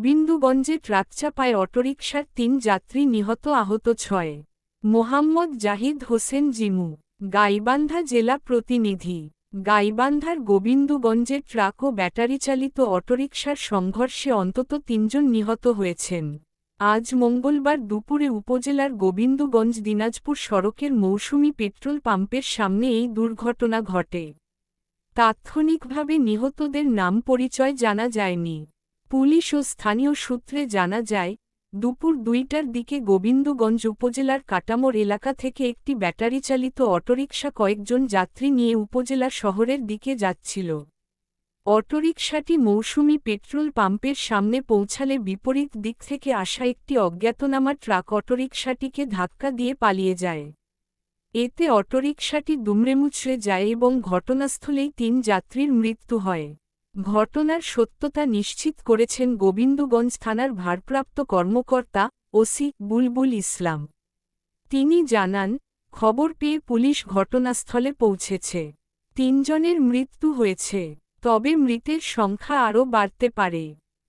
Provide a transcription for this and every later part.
গোবিন্দগঞ্জে ট্রাকচাপায় অটোরিকশার তিন যাত্রী নিহত আহত ছয়। মোহাম্মদ জাহিদ হোসেন জিমু, গাইবান্ধা জেলা প্রতিনিধি। গাইবান্ধার গোবিন্দগঞ্জে ট্রাক ও ব্যাটারিচালিত অটোরিকশার সংঘর্ষে অন্তত তিনজন নিহত হয়েছেন। আজ মঙ্গলবার দুপুরে উপজেলার গোবিন্দগঞ্জ দিনাজপুর সড়কের মৌসুমি পেট্রোল পাম্পের সামনে এই দুর্ঘটনা ঘটে। তাৎক্ষণিকভাবে নিহতদের নাম পরিচয় জানা যায়নি। পুলিশ ও স্থানীয় সূত্রে জানা যায়, দুপুর দুইটার দিকে গোবিন্দগঞ্জ উপজেলার কাটামোর এলাকা থেকে একটি ব্যাটারিচালিত অটোরিকশা কয়েকজন যাত্রী নিয়ে উপজেলা শহরের দিকে যাচ্ছিল। অটোরিকশাটি মৌসুমি পেট্রোল পাম্পের সামনে পৌঁছালে বিপরীত দিক থেকে আসা একটি অজ্ঞাতনামা ট্রাক অটোরিকশাটিকে ধাক্কা দিয়ে পালিয়ে যায়। এতে অটোরিকশাটি দুমড়েমুচড়ে যায় এবং ঘটনাস্থলেই তিন যাত্রীর মৃত্যু হয়। ঘটনার সত্যতা নিশ্চিত করেছেন গোবিন্দগঞ্জ থানার ভারপ্রাপ্ত কর্মকর্তা ওসি বুলবুল ইসলাম। তিনি জানান, খবর পেয়ে পুলিশ ঘটনাস্থলে পৌঁছেছে। তিনজনের মৃত্যু হয়েছে, তবে মৃতের সংখ্যা আরও বাড়তে পারে।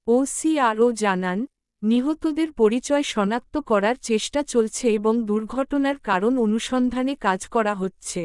ওসি আরও জানান, নিহতদের পরিচয় শনাক্ত করার চেষ্টা চলছে এবং দুর্ঘটনার কারণ অনুসন্ধানে কাজ করা হচ্ছে।